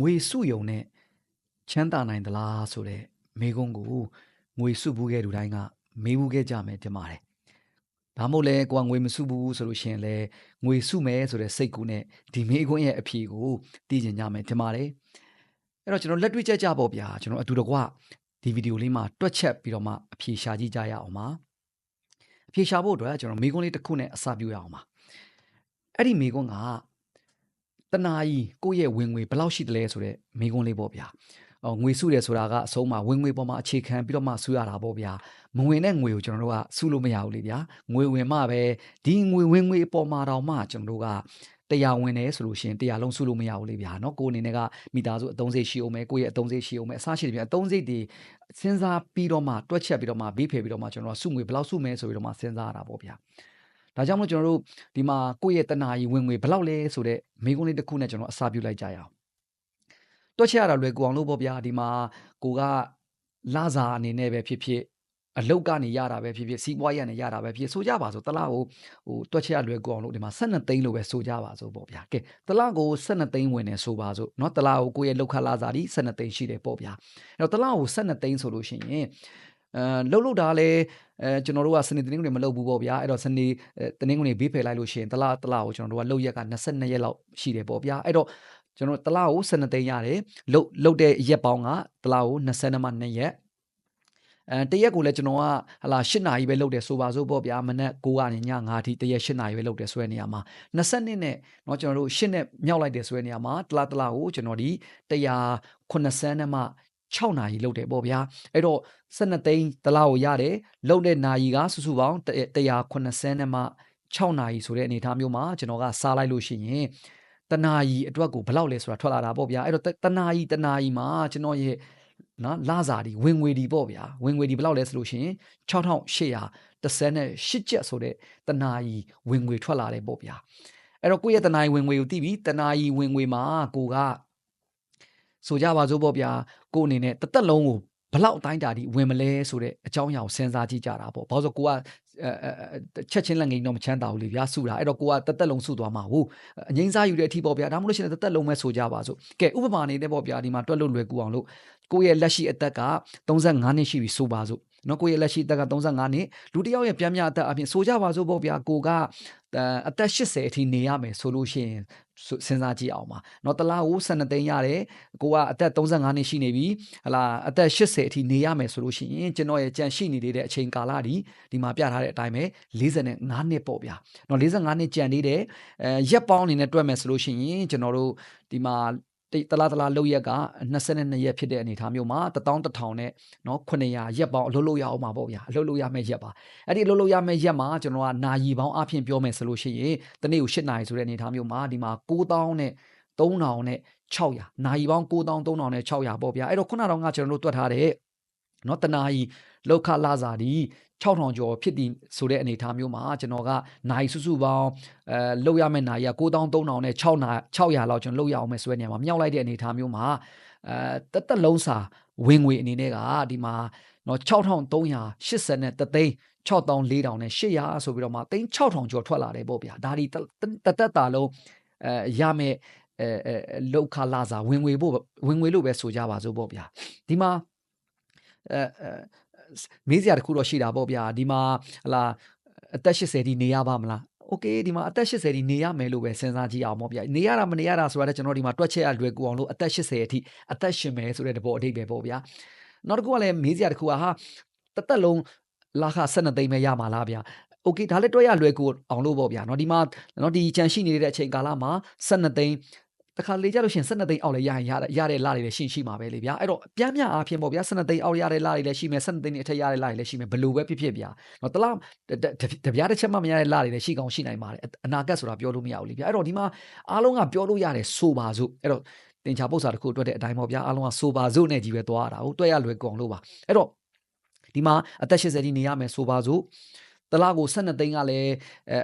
ငွေစုယုံနဲ့ချမ်းသာနိုင်သလားဆိုတဲ့မေးခွန်းကိုငွေစုဘူးခဲ့သူတိုင်းကမေးဘူးခဲ့ကြမယ်တင်ပါတယ်။ဒါမို့လဲကိုကငွေမစုဘူးဆိုလို့ရှိရင်လဲငွေစုမယ်ဆိုတဲ့စိတ်ကူးနဲ့ဒီမေးခွန်းရဲ့အဖြေကိုသိကျင်ကြမယ်တင်ပါတယ်။အဲ့တော့ကျွန်တော်လက်တွေ့ချက်ကြပေါ့ဗျာကျွန်တော်အတူတကွဒီဗီဒီယိုလေးမှာတွက်ချက်ပြီးတော့မှအဖြေရှာကြည့်ကြရအောင်ပါ။အဖြေရှာဖို့အတွက်ကျွန်တော်မေးခွန်းလေးတစ်ခုနဲ့အစပြုရအောင်ပါ။အဲ့ဒီမေးခွန်းက တနာကြီးကိုယ့်ရဲ့ဝင်ငွေဘယ်လောက်ရှိတယ်လဲဆိုတော့မိကွန်းလေးပေါ့ဗျာ။အော်ငွေစုတယ်ဆိုတာကအဆုံးမှာဝင်ငွေပေါ်မှာအခြေခံပြီးတော့မှစုရတာပေါ့ဗျာ။မဝင်တဲ့ငွေကိုကျွန်တော်တို့ကစုလို့မရဘူးလေဗျာ။ငွေဝင်မှပဲဒီငွေဝင်ငွေအပေါ်မှာတော့မှကျွန်တော်တို့ကတရားဝင်တယ်ဆိုလို့ရှိရင်တရားလုံးစုလို့မရဘူးလေဗျာเนาะကိုအနေနဲ့ကမိသားစုအသုံးစိတ်ရှိအောင်မယ်ကိုယ့်ရဲ့အသုံးစိတ်ရှိအောင်မယ်အစားရှိတယ်ဗျာအသုံးစိတ်တွေစဉ်းစားပြီးတော့မှတွက်ချက်ပြီးတော့မှဘေးဖယ်ပြီးတော့မှကျွန်တော်ကစုငွေဘယ်လောက်စုမယ်ဆိုပြီးတော့မှစဉ်းစားရတာပေါ့ဗျာ။ ဒါကြောင့်မို့ကျွန်တော်တို့ဒီမှာကိုယ့်ရဲ့တနာကြီးဝင်ငွေဘယ်လောက်လဲဆိုတဲ့မိကုန်းလေးတစ်ခုနဲ့ကျွန်တော်အစာပြုလိုက်ကြရအောင်တွက်ချက်ရတာလွယ်ကူအောင်လို့ပေါ့ဗျာဒီမှာကိုကလာစာအနေနဲ့ပဲဖြစ်ဖြစ်အလုတ်ကနေရတာပဲဖြစ်ဖြစ်စီးပွားရေးကနေရတာပဲဖြစ်ဆိုကြပါဆိုတလားကိုဟိုတွက်ချက်ရလွယ်ကူအောင်လို့ဒီမှာ12သိန်းလို့ပဲဆိုကြပါဆိုပေါ့ဗျာကဲတလားကို12သိန်းဝင်နေဆိုပါဆိုเนาะတလားကိုကိုယ့်ရဲ့လောက်ခလာစာဒီ12သိန်းရှိတယ်ပေါ့ဗျာအဲ့တော့တလားကို12သိန်းဆိုလို့ရှိရင် အဲလှုပ်လှုပ်တာလဲအဲကျွန်တော်တို့ကစနေတနင်္ဂနွေမလှုပ်ဘူးပေါ့ဗျာအဲ့တော့စနေတနင်္ဂနွေဘေးဖယ်လိုက်လို့ရှိရင်တလားတလားကိုကျွန်တော်တို့ကလှုပ်ရက်က22ရက်လောက်ရှိတယ်ပေါ့ဗျာအဲ့တော့ကျွန်တော်တလားကို12သိန်းရတယ်လှုပ်လှုပ်တဲ့ရက်ပေါင်းကတလားကို20မှ2ရက်အဲတရက်ကိုလည်းကျွန်တော်ကဟလာ8နာရီပဲလုပ်တယ်ဆိုပါစို့ပေါ့ဗျာမနက်9ကနေည9အထိတရက်8နာရီပဲလုပ်တယ်ဆိုတဲ့နေရာမှာ20နှစ်နဲ့เนาะကျွန်တော်တို့8နဲ့မြောက်လိုက်တယ်ဆိုတဲ့နေရာမှာတလားတလားကိုကျွန်တော်ဒီ180နဲ့မှ 6နာရီလုပ်တယ်ပေါ့ဗျာအဲ့တော့12သိန်းတလားကိုရတယ်လုပ်တဲ့နာရီကစုစုပေါင်း180နဲ့မှ6နာရီဆိုတဲ့အနေအထားမျိုးမှာကျွန်တော်ကစားလိုက်လို့ရှိရင်တနာရီအတွက်ကိုဘယ်လောက်လဲဆိုတာထွက်လာတာပေါ့ဗျာအဲ့တော့တနာရီတနာရီမှာကျွန်တော်ရဲ့နော်လစာဒီဝင်ငွေဒီပေါ့ဗျာဝင်ငွေဒီဘယ်လောက်လဲဆိုလို့ရှိရင်6838ကျပ်ဆိုတဲ့တနာရီဝင်ငွေထွက်လာတယ်ပေါ့ဗျာအဲ့တော့ကိုယ့်ရဲ့တနာရီဝင်ငွေကိုသိပြီတနာရီဝင်ငွေမှာကိုကဆိုကြပါစို့ပေါ့ဗျာ ကိုအနေနဲ့တသက်လုံးကိုဘလောက်အတိုင်းတာဒီဝင်မလဲဆိုတဲ့အကြောင်းအရာကိုစဉ်းစားကြည့်ကြတာပေါ့ဘာလို့ဆိုကိုကချက်ချင်းလက်ငိန်တော့မချမ်းသာဘူးလေဗျာစုတာအဲ့တော့ကိုကတသက်လုံးစုသွားမှာဟုတ်အငိမ့်စားယူတဲ့အထိပေါ့ဗျာဒါမှမဟုတ်ရှင်တသက်လုံးပဲဆိုကြပါစို့ကဲဥပမာအနေနဲ့ပေါ့ဗျာဒီမှာတွက်လို့လွယ်ကူအောင်လို့ကိုရဲ့လက်ရှိအသက်က35နှစ်ရှိပြီဆိုပါစို့ နော်ကိုရဲ့လက်ရှိအသက်က35နှစ်လူတစ်ယောက်ရဲ့ပြန်မြအသက်အပြင်ဆိုကြပါစို့ပေါ့ဗျာကိုကအသက်80အထိနေရမယ်ဆိုလို့ရှိရင်စဉ်းစားကြည့်အောင်ပါเนาะတလားကို12သိန်းရတယ်ကိုကအသက်35နှစ်ရှိနေပြီဟလာအသက်80အထိနေရမယ်ဆိုလို့ရှိရင်ကျွန်တော်ရဲ့ကြံရှိနေတဲ့အချိန်ကာလဒီဒီမှာပြထားတဲ့အတိုင်းပဲ45နှစ်ပေါ့ဗျာเนาะ45နှစ်ကြံနေတယ်အဲရက်ပေါင်းအနေနဲ့တွက်မယ်ဆိုလို့ရှိရင်ကျွန်တော်တို့ဒီမှာ တလားတလားလောက်ရက်က22ရက်ဖြစ်တဲ့အနေအထားမျိုးမှာ11000နဲ့เนาะ900ရက်ပေါင်းအလုပ်လုပ်ရအောင်ပါပေါ့ဗျာအလုပ်လုပ်ရမယ့်ရက်ပါအဲ့ဒီအလုပ်လုပ်ရမယ့်ရက်မှာကျွန်တော်ကနာရီပေါင်းအဖြစ်ပြောမယ်ဆိုလို့ရှိရင်တနေ့ကို8နာရီဆိုတဲ့အနေအထားမျိုးမှာဒီမှာ9000နဲ့3000နဲ့600နာရီပေါင်း9000 3000နဲ့600ပေါ့ဗျာအဲ့တော့ခုနကတော့ငါကျွန်တော်တို့တွက်ထားတဲ့ နော်တနာကြီးလောက်ခလာစာဒီ6000ကျော်ဖြစ်သည်ဆိုတဲ့အနေအထားမျိုးမှာကျွန်တော်ကနိုင်စုစုပေါင်းအဲလောက်ရမယ့်နိုင်က9300နဲ့600 600လောက်ကျွန်တော်လောက်ရအောင်မယ်ဆိုတဲ့နေရာမှာမြောက်လိုက်တဲ့အနေအထားမျိုးမှာအဲတသက်လုံးစာဝင်ငွေအနေနဲ့ကဒီမှာနော်6380နဲ့တသိန်း6400နဲ့800ဆိုပြီးတော့မှသိန်း6000ကျော်ထွက်လာတယ်ပေါ့ဗျာဒါဒီတသက်တာလုံးအဲရမယ့်အဲလောက်ခလာစာဝင်ငွေဖို့ဝင်ငွေလို့ပဲဆိုကြပါစို့ပေါ့ဗျာဒီမှာ အဲမေးစရာတခုတော့ရှိတာပေါ့ဗျာဒီမှာဟလာအသက်80ဒီနေရပါမလားโอเคဒီမှာအသက်80ဒီနေရမယ်လို့ပဲစဉ်းစားကြည့်အောင်ပေါ့ဗျာနေရတာမနေရတာဆိုတာကျွန်တော်ဒီမှာတွက်ချက်ရလွယ်ကူအောင်လို့အသက်80အထိအသက်ရှင်မယ်ဆိုတဲ့တဘောအဓိပ္ပာယ်ပေါ့ဗျာနောက်တစ်ခုကလည်းမေးစရာတခုကဟာတသက်လုံးလာခ12သိန်းပဲရမှာလားဗျာโอเคဒါလည်းတွက်ရလွယ်ကူအောင်လို့ပေါ့ဗျာเนาะဒီမှာเนาะဒီကြံရှိနေတဲ့အချိန်ကာလမှာ12သိန်း တခါလေကြလို့ရှိရင်12သိန်းအောက်လည်းရရင်ရရတဲ့လတွေလည်းရှိရှိမှာပဲလေဗျာအဲ့တော့ပြန်မြအားဖြင့်ပေါ့ဗျာ12သိန်းအောက်ရတဲ့လတွေလည်းရှိမယ်12သိန်းအထက်ရတဲ့လတွေလည်းရှိမယ်ဘလို့ပဲဖြစ်ဖြစ်ဗျာနော်တလားတပြားတစ်ချက်မှမရတဲ့လတွေလည်းရှိကောင်းရှိနိုင်ပါတယ်အနာဂတ်ဆိုတာပြောလို့မရဘူးလေဗျာအဲ့တော့ဒီမှာအားလုံးကပြောလို့ရတယ်ဆိုပါစို့အဲ့တော့တင်ချာပု္ပ္ပာတစ်ခုအတွက်တဲ့အတိုင်းပေါ့ဗျာအားလုံးကဆိုပါစို့နဲ့ကြီးပဲသွားရတာဟုတ်တွက်ရလွယ်ကုန်လို့ပါအဲ့တော့ဒီမှာအသက်80ဒီနေရမယ်ဆိုပါစို့တလားကို12သိန်းကလည်းအဲ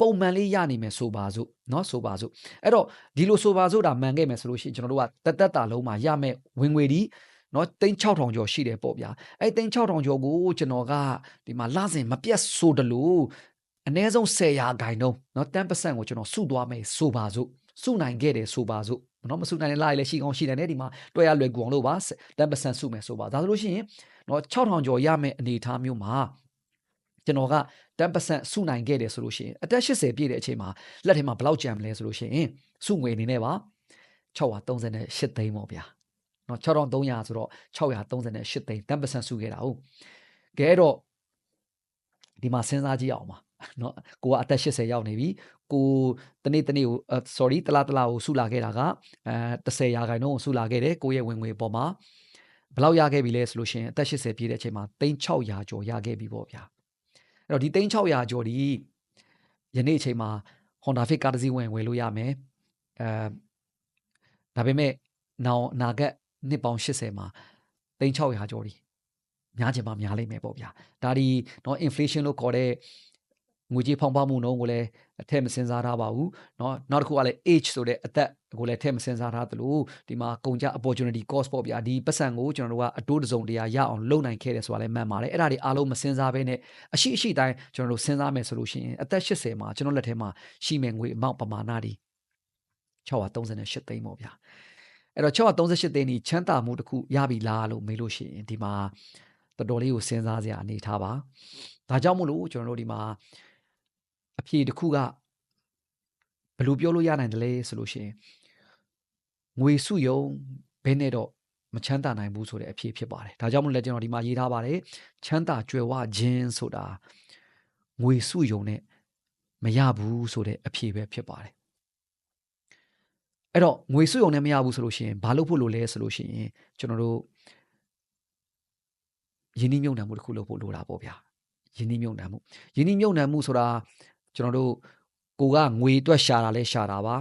ပုံမှန်လေးရနိုင်မယ်ဆိုပါစို့เนาะဆိုပါစို့အဲ့တော့ဒီလိုဆိုပါစို့ဒါမှန်ခဲ့မယ်ဆိုလို့ရှိရင်ကျွန်တော်တို့ကတက်တက်တာလုံးမှာရမယ်ဝင်ငွေဒီနော်သိန်း6000ကျော်ရှိတယ်ပေါ့ဗျာအဲ့သိန်း6000ကျော်ကိုကျွန်တော်ကဒီမှာလစဉ်မပြတ်ဆိုတယ်လို့အနည်းဆုံး10ရာဂိုင်နှုန်းနော်10%ကိုကျွန်တော်စုသွားမယ်ဆိုပါစို့စုနိုင်ခဲ့တယ်ဆိုပါစို့ နော်မစုနိုင်တဲ့လာရလည်းရှိကောင်းရှိနိုင်တယ်ဒီမှာတွဲရလွယ်ကူအောင်လို့ပါ10%စုမယ်ဆိုပါဒါဆိုလို့ရှိရင်နော်6000ကျော်ရမယ့်အနေအထားမျိုးမှာ ကျွန်တော်က10%စုနိုင်ခဲ့တယ်ဆိုလို့ရှိရင်အသက်80ပြည့်တဲ့အချိန်မှာလက်ထဲမှာဘယ်လောက်ကျန်မလဲဆိုလို့ရှိရင်စုငွေအနေနဲ့ပါ638သိန်းပေါ့ဗျာနော်6300ဆိုတော့638သိန်း10%စုခဲ့တာဟုတ်ကဲတော့ဒီမှာစဉ်းစားကြည့်အောင်ပါနော်ကိုကအသက်80ရောက်နေပြီကိုတနေ့တနေ့ကို sorry တလားတလားကိုစုလာခဲ့တာကအဲ30ရာခိုင်နှုန်းကိုစုလာခဲ့တယ်ကိုရဲ့ဝင်ငွေပေါ်မှာဘယ်လောက်ရခဲ့ပြီလဲဆိုလို့ရှိရင်အသက်80ပြည့်တဲ့အချိန်မှာ3600ကျော်ရခဲ့ပြီပေါ့ဗျာ အဲ့တော့ဒီ3600ကျော်ဒီယနေ့အချိန်မှာ Honda Fit ကားတစ်စီးဝင်ဝယ်လို့ရမယ်အဲဒါပေမဲ့နောက်နာဂတ်နှစ်ပေါင်း80မှာ3600ကျော်ဒီများချင်မှများလိမ့်မယ်ပေါ့ဗျာဒါဒီတော့ inflation လို့ခေါ်တဲ့ ငွေကြေးဖောင်းပွားမှုနှုန်းကိုလည်းအထက်မစင်စားထားပါဘူးเนาะနောက်တစ်ခုကလည်း age ဆိုတဲ့အသက်ကိုလည်းထည့်မစင်စားထားသလိုဒီမှာကုန်ကြ opportunity cost ပေါ့ဗျာဒီပတ်စံကိုကျွန်တော်တို့ကအတိုးတစုံတရာရအောင်လုပ်နိုင်ခဲ့တယ်ဆိုတာလည်းမှန်ပါတယ်အဲ့ဒါတွေအားလုံးမစင်စားဘဲနဲ့အရှိအရှိတိုင်းကျွန်တော်တို့စဉ်းစားမယ်ဆိုလို့ရှိရင်အသက်80မှာကျွန်တော်လက်ထဲမှာရှိမယ်ငွေအမောက်ပမာဏတွေ638သိန်းပေါ့ဗျာအဲ့တော့638သိန်းนี่ချမ်းသာမှုတစ်ခုရပြီလားလို့မေးလို့ရှိရင်ဒီမှာတော်တော်လေးကိုစဉ်းစားစရာအနေထားပါဒါကြောင့်မို့လို့ကျွန်တော်တို့ဒီမှာ အဖြေတစ်ခုကဘယ်လိုပြောလို့ရနိုင်တယ်လဲဆိုလို့ရှိရင်ငွေစုယုံဘယ်နဲ့တော့မချမ်းသာနိုင်ဘူးဆိုတဲ့အဖြေဖြစ်ပါတယ်ဒါကြောင့်မို့လဲကျွန်တော်ဒီမှာရေးထားပါတယ်ချမ်းသာကြွယ်ဝခြင်းဆိုတာငွေစုယုံနဲ့မရဘူးဆိုတဲ့အဖြေပဲဖြစ်ပါတယ်အဲ့တော့ငွေစုယုံနဲ့မရဘူးဆိုလို့ရှိရင်ဘာလုပ်ဖို့လိုလဲဆိုလို့ရှိရင်ကျွန်တော်တို့ယင်းနှိမ့်မြုံနှံမှုတစ်ခုလုပ်ဖို့လိုတာပေါ့ဗျာယင်းနှိမ့်မြုံနှံမှုယင်းနှိမ့်မြုံနှံမှုဆိုတာ ကျွန်တော်တို့ကိုကငွေအတွက်ရှာတာလဲရှာတာပါ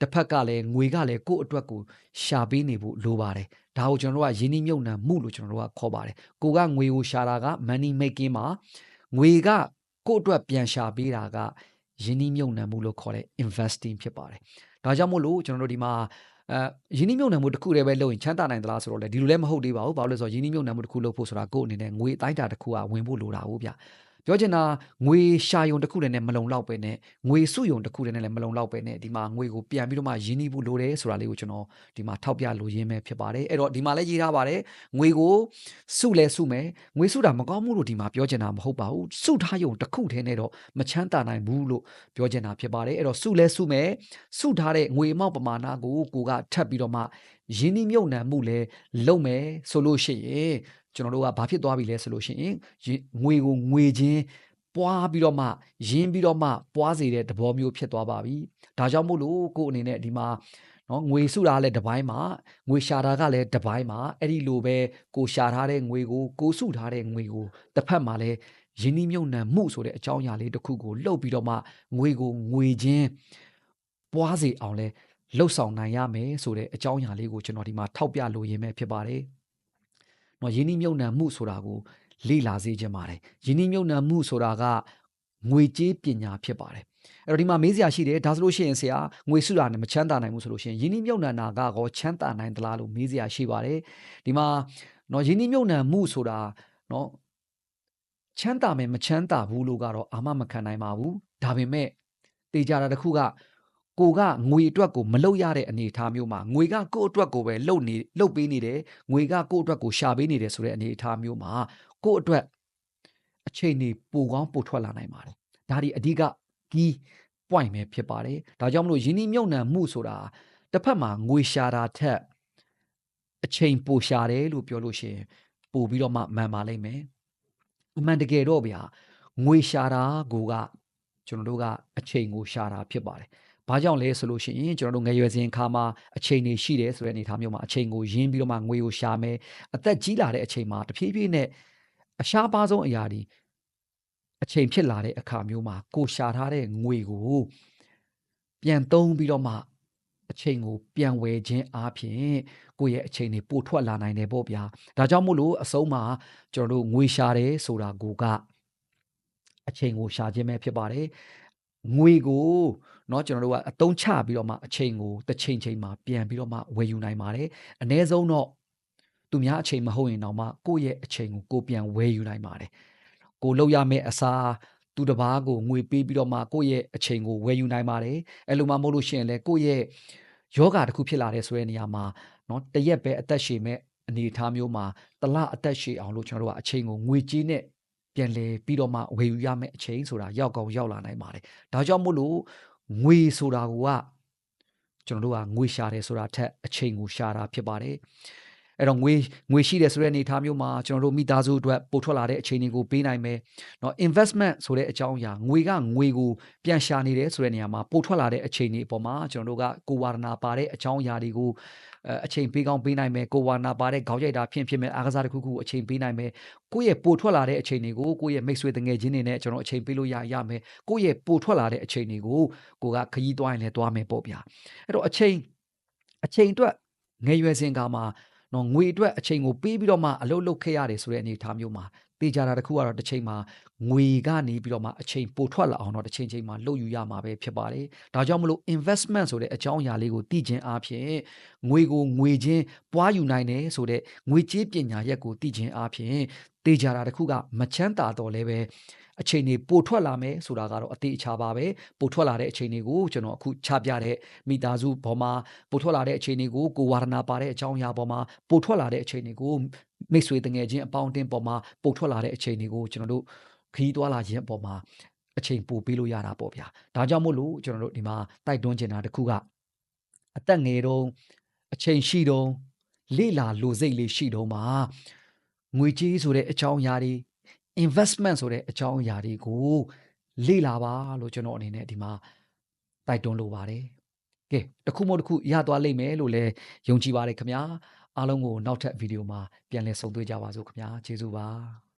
တစ်ဖက်ကလည်းငွေကလည်းကိုယ့်အတွက်ကိုရှာပေးနေဖို့လိုပါတယ်ဒါကိုကျွန်တော်တို့ကယင်းနှိမ့်မြုံနှံမှုလို့ကျွန်တော်တို့ကခေါ်ပါတယ်ကိုကငွေကိုရှာတာက money making မှာငွေကကိုယ့်အတွက်ပြန်ရှာပေးတာကယင်းနှိမ့်မြုံနှံမှုလို့ခေါ်တဲ့ investing ဖြစ်ပါတယ်ဒါကြောင့်မို့လို့ကျွန်တော်တို့ဒီမှာအဲယင်းနှိမ့်မြုံနှံမှုတစ်ခုတည်းပဲလုပ်ရင်ချမ်းသာနိုင်သလားဆိုတော့လေဒီလိုလည်းမဟုတ်သေးပါဘူးဘာလို့လဲဆိုတော့ယင်းနှိမ့်မြုံနှံမှုတစ်ခုလုပ်ဖို့ဆိုတာကိုယ့်အနေနဲ့ငွေအတိုင်းတာတစ်ခုကဝင်ဖို့လိုတာဟုတ်ဗျ ပြောချင်တာငွေရှာယုံတစ်ခုတည်းနဲ့မလုံလောက်ပဲနဲ့ငွေစုယုံတစ်ခုတည်းနဲ့လည်းမလုံလောက်ပဲနဲ့ဒီမှာငွေကိုပြန်ပြီးတော့မှရင်းနှီးဖို့လိုတယ်ဆိုတာလေးကိုကျွန်တော်ဒီမှာထောက်ပြလိုရင်းပဲဖြစ်ပါတယ်အဲ့တော့ဒီမှာလည်းရေးထားပါတယ်ငွေကိုစုလဲစုမယ်ငွေစုတာမကောင်းဘူးလို့ဒီမှာပြောချင်တာမဟုတ်ပါဘူးစုထားယုံတစ်ခုတည်းနဲ့တော့မချမ်းသာနိုင်ဘူးလို့ပြောချင်တာဖြစ်ပါတယ်အဲ့တော့စုလဲစုမယ်စုထားတဲ့ငွေအမောက်ပမာဏကိုကိုကထပ်ပြီးတော့မှရင်းနှီးမြုပ်နှံမှုလဲလုပ်မယ်ဆိုလို့ရှိရင် ကျွန်တော်တို့ကဘာဖြစ်သွားပြီလဲဆိုလို့ရှိရင်ငွေကိုငွေချင်းပွားပြီးတော့မှရင်းပြီးတော့မှပွားစေတဲ့သဘောမျိုးဖြစ်သွားပါပြီဒါကြောင့်မို့လို့ကို့အနေနဲ့ဒီမှာနော်ငွေစုတာလည်းတစ်ပိုင်းမှာငွေရှာတာကလည်းတစ်ပိုင်းမှာအဲ့ဒီလိုပဲကိုရှာထားတဲ့ငွေကိုကိုစုထားတဲ့ငွေကိုတစ်ဖက်မှာလည်းရင်းနှီးမြုပ်နှံမှုဆိုတဲ့အကြောင်းအရာလေးတစ်ခုကိုလှုပ်ပြီးတော့မှငွေကိုငွေချင်းပွားစေအောင်လဲလှုပ်ဆောင်နိုင်ရမယ်ဆိုတဲ့အကြောင်းအရာလေးကိုကျွန်တော်ဒီမှာထောက်ပြလိုရင်းပဲဖြစ်ပါတယ်နော် ယင်းနှီးမြုပ်နှံမှုဆိုတာကိုလေ့လာစေခြင်းပါတယ်ယင်းနှီးမြုပ်နှံမှုဆိုတာကငွေကြေးပညာဖြစ်ပါတယ်အဲ့တော့ဒီမှာမေးစရာရှိတယ်ဒါဆိုလို့ရှိရင်ဆရာငွေစုတာနဲ့မချမ်းသာနိုင်ဘူးဆိုလို့ရှိရင်ယင်းနှီးမြုပ်နှံတာကကောချမ်းသာနိုင်သလားလို့မေးစရာရှိပါတယ်ဒီမှာနော်ယင်းနှီးမြုပ်နှံမှုဆိုတာနော်ချမ်းသာမယ်မချမ်းသာဘူးလို့ကတော့အာမမခံနိုင်ပါဘူးဒါပေမဲ့တေချာတာတစ်ခုက ကိုကငွေအတွက်ကိုမလုတ်ရတဲ့အနေအထားမျိုးမှာငွေကကိုယ့်အတွက်ကိုပဲလုတ်နေလုတ်ပေးနေတယ်ငွေကကိုယ့်အတွက်ကိုရှာပေးနေတယ်ဆိုတဲ့အနေအထားမျိုးမှာကိုယ့်အတွက်အချိန်နေပိုကောင်းပိုထွက်လာနိုင်ပါတယ်ဒါဒီအဓိက key point ပဲဖြစ်ပါတယ်ဒါကြောင့်မလို့ယင်းနှိမ့်မြုပ်နှံမှုဆိုတာတစ်ဖက်မှာငွေရှာတာထက်အချိန်ပိုရှာတယ်လို့ပြောလို့ရှိရင်ပိုပြီးတော့မှမှန်ပါလိမ့်မယ်အမှန်တကယ်တော့ဗျာငွေရှာတာကိုကကျွန်တော်တို့ကအချိန်ကိုရှာတာဖြစ်ပါတယ် ဘာကြောင့်လဲဆိုလို့ရှိရင်ကျွန်တော်တို့ငယ်ရွယ်စဉ်ခါမှာအချိန်တွေရှိတယ်ဆိုတဲ့အနေအထားမျိုးမှာအချိန်ကိုရင်းပြီးတော့မှငွေကိုရှာမယ်အသက်ကြီးလာတဲ့အချိန်မှာတဖြည်းဖြည်းနဲ့အရှားပါဆုံးအရာတွေအချိန်ဖြစ်လာတဲ့အခါမျိုးမှာကိုရှာထားတဲ့ငွေကိုပြန်သုံးပြီးတော့မှအချိန်ကိုပြန်ဝယ်ခြင်းအပြင်ကိုယ့်ရဲ့အချိန်တွေပိုထွက်လာနိုင်တယ်ပေါ့ဗျာဒါကြောင့်မို့လို့အဆုံးမှာကျွန်တော်တို့ငွေရှာတယ်ဆိုတာကိုကအချိန်ကိုရှာခြင်းပဲဖြစ်ပါတယ် ငွေကိုเนาะကျွန်တော်တို့ကအသုံးချပြီးတော့မှအချိန်ကိုတစ်ချိန်ချိန်မှာပြန်ပြီးတော့မှဝယ်ယူနိုင်ပါတယ်အ ਨੇ ဆုံးတော့သူများအချိန်မဟုတ်ရင်တော့မှကိုယ့်ရဲ့အချိန်ကိုကိုပြန်ဝယ်ယူနိုင်ပါတယ်ကိုလောက်ရမယ့်အစားသူတစ်ပါးကိုငွေပေးပြီးတော့မှကိုယ့်ရဲ့အချိန်ကိုဝယ်ယူနိုင်ပါတယ်အဲ့လိုမှမဟုတ်လို့ရှိရင်လည်းကိုယ့်ရဲ့ ယောဂတစ်ခုဖြစ်လာတဲ့ဆိုတဲ့နေရာမှာเนาะတရက်ပဲအသက်ရှည်မဲ့အနေအထားမျိုးမှာတလအသက်ရှည်အောင်လို့ကျွန်တော်တို့ကအချိန်ကိုငွေကြေးနဲ့ ပြန်လဲပြီးတော့မှဝယ်ယူရမယ့်အချိန်ဆိုတာရောက်ကောင်းရောက်လာနိုင်ပါတယ်ဒါကြောင့်မို့လို့ငွေဆိုတာကကျွန်တော်တို့ကငွေရှာတယ်ဆိုတာထက်အချိန်ကိုရှာတာဖြစ်ပါတယ် အဲ့တော့ငွေငွေရှိတယ်ဆိုတဲ့အနေအထားမျိုးမှာကျွန်တော်တို့မိသားစုအတွက်ပို့ထွက်လာတဲ့အချိန်တွေကိုပေးနိုင်မယ်เนาะ investment ဆိုတဲ့အကြောင်းအရာငွေကငွေကိုပြန်ရှာနေတယ်ဆိုတဲ့နေရာမှာပို့ထွက်လာတဲ့အချိန်တွေအပေါ်မှာကျွန်တော်တို့ကကိုဝါဒနာပါတဲ့အကြောင်းအရာတွေကိုအချိန်ပေးကောင်းပေးနိုင်မယ်ကိုဝါနာပါတဲ့ခေါင်းရိုက်တာဖြစ်ဖြစ်မဲ့အားကစားတစ်ခုခုအချိန်ပေးနိုင်မယ်ကိုယ့်ရဲ့ပိုထွက်လာတဲ့အချိန်တွေကိုကိုယ့်ရဲ့မိတ်ဆွေတငယ်ချင်းတွေနဲ့ကျွန်တော်အချိန်ပေးလို့ရရမယ်ကိုယ့်ရဲ့ပိုထွက်လာတဲ့အချိန်တွေကိုကိုကခရီးသွားရင်လည်းသွားမယ်ပေါ့ဗျာအဲ့တော့အချိန်အချိန်အတွက်ငယ်ရွယ်စဉ်ကမှာ နော်ငွေအတွက်အချိန်ကိုပေးပြီးတော့မှအလုပ်လုပ်ခဲ့ရတယ်ဆိုတဲ့အနေအထားမျိုးမှာတေချာတာတစ်ခုကတော့တစ်ချိန်မှာငွေကနေပြီးတော့မှအချိန်ပိုထွက်လာအောင်တော့တစ်ချိန်ချိန်မှာလှုပ်ယူရမှာပဲဖြစ်ပါတယ်။ဒါကြောင့်မလို့ investment ဆိုတဲ့အကြောင်းအရာလေးကိုသိခြင်းအပြင်ငွေကိုငွေချင်းပွားယူနိုင်တယ်ဆိုတဲ့ငွေကြေးပညာရက်ကိုသိခြင်းအပြင် တေချာတာတစ်ခုကမချမ်းသာတော့လည်းပဲအချိန်တွေပိုထွက်လာမယ်ဆိုတာကတော့အသေးအချာပါပဲပိုထွက်လာတဲ့အချိန်တွေကိုကျွန်တော်အခုချပြတဲ့မိသားစုပေါ်မှာပိုထွက်လာတဲ့အချိန်တွေကိုကိုဝါရဏပါတဲ့အကြောင်းအရာပေါ်မှာပိုထွက်လာတဲ့အချိန်တွေကိုမိတ်ဆွေတငယ်ချင်းအပေါင်းအသင်းပေါ်မှာပိုထွက်လာတဲ့အချိန်တွေကိုကျွန်တော်တို့ခီးသွားလာခြင်းအပေါ်မှာအချိန်ပိုပေးလို့ရတာပေါ့ဗျာဒါကြောင့်မို့လို့ကျွန်တော်တို့ဒီမှာတိုက်တွန်းချင်တာတခုကအသက်ငယ်တုန်းအချိန်ရှိတုန်းလေ့လာလိုစိတ်လေးရှိတုန်းမှာ ငွေကြေးဆိုတဲ့အကြောင်းအရာတွေ investment ဆိုတဲ့အကြောင်းအရာတွေကိုလေ့လာပါလို့ကျွန်တော်အနေနဲ့ဒီမှာတိုက်တွန်းလိုပါတယ်ကဲတခုမဟုတ်တခုရသွားလိမ့်မယ်လို့လည်းယုံကြည်ပါတယ်ခင်ဗျာအားလုံးကိုနောက်ထပ်ဗီဒီယိုမှာပြန်လည်ဆုံတွေ့ကြပါစို့ခင်ဗျာကျေးဇူးပါ